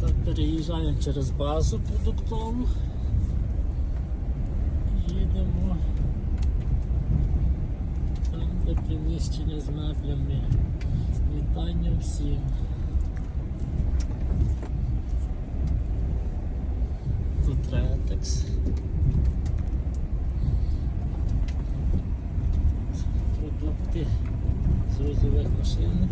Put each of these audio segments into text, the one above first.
так переїжджаємо через базу продуктову. Їдемо там, де приміщення з меблями. Вітання всім. Тут ретекс. Продукти з грузових машин.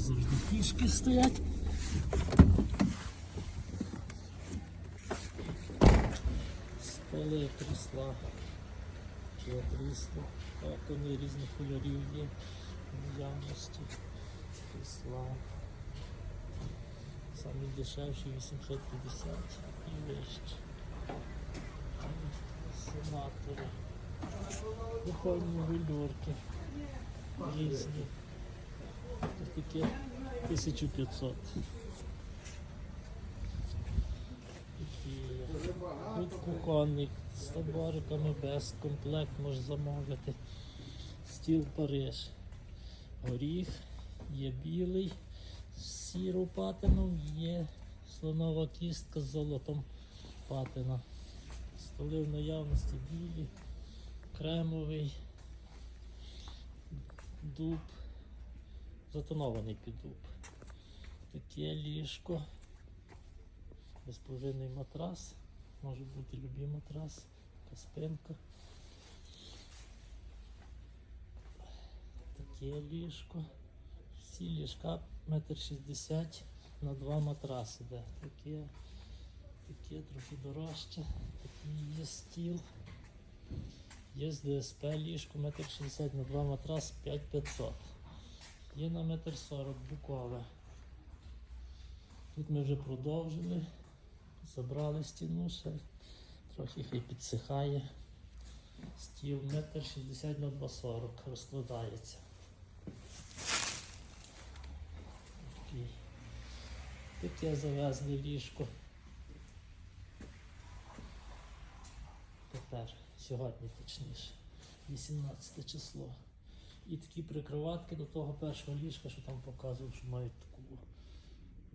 Завжди фішки стоять. Столи, крісла, чи крісло, так вони різних кольорів є, наявності, крісла. Самі дешевші 850 і вищі. Сенатори. Духовні гульдурки різні. Таке 1500. Тут кухонник з табориками без комплект можна замовити. Стіл Париж. Горіх, є білий сіру патином, є слонова кістка з золотом патина. Столи в наявності білі, кремовий, дуб, затонований під дуб. Таке ліжко, безпружинний матрас, може бути любий матрас, спинка. Таке ліжко. Всі ліжка метр шістдесят на два матраси. Де. Таке, таке трохи дорожче. Такий є стіл. Є з ДСП ліжко метр шістдесят на два матрас 5500. Є на метр сорок букове. Тут ми вже продовжили. Забрали стіну ще. Трохи хай підсихає. Стіл метр шістдесят на 2,40 розкладається. Такий. Таке завезли ліжко. Тепер, сьогодні точніше, 18 число. І такі прикриватки до того першого ліжка, що там показував, що мають таку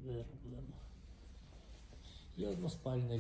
вироблену. І односпальне